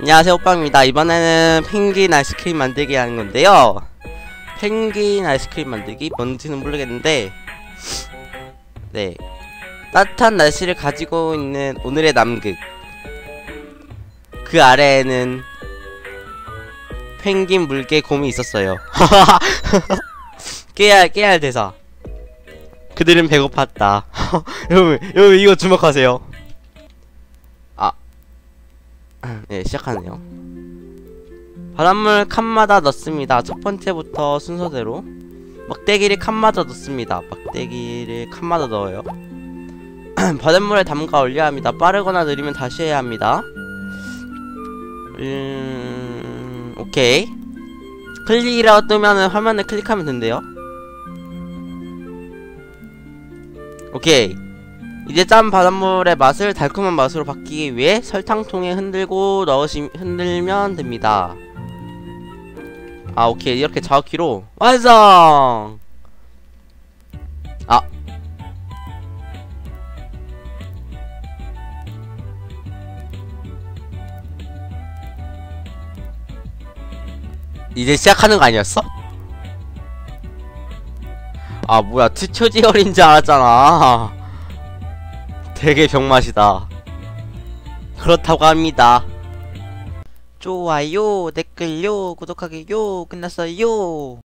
안녕하세요 오빠입니다. 이번에는 펭귄 아이스크림 만들기 하는 건데요. 펭귄 아이스크림 만들기? 뭔지는 모르겠는데 네. 따뜻한 날씨를 가지고 있는 오늘의 남극. 그 아래에는 펭귄 물개 곰이 있었어요. 깨알 깨알 대사. 그들은 배고팠다. 여러분 여러분 이거 주목하세요. 아 네, 시작하네요. 바닷물 칸마다 넣습니다. 첫 번째부터 순서대로 막대기를 칸마다 넣습니다. 막대기를 칸마다 넣어요. 바닷물에 담가 올려야 합니다. 빠르거나 느리면 다시 해야 합니다. 음... 오케이. 클릭이라고 뜨면은 화면을 클릭하면 된대요. 오케이. 이제 짠 바닷물의 맛을 달콤한 맛으로 바뀌기 위해 설탕통에 흔들고 넣으시 흔들면 됩니다. 아 오케이 이렇게 자욱키로 완성. 아 이제 시작하는 거 아니었어? 아 뭐야 튜토리얼인 줄 알았잖아. 되게 병맛이다. 그렇다고 합니다. 좋아요, 댓글요, 구독하기요, 끝났어요.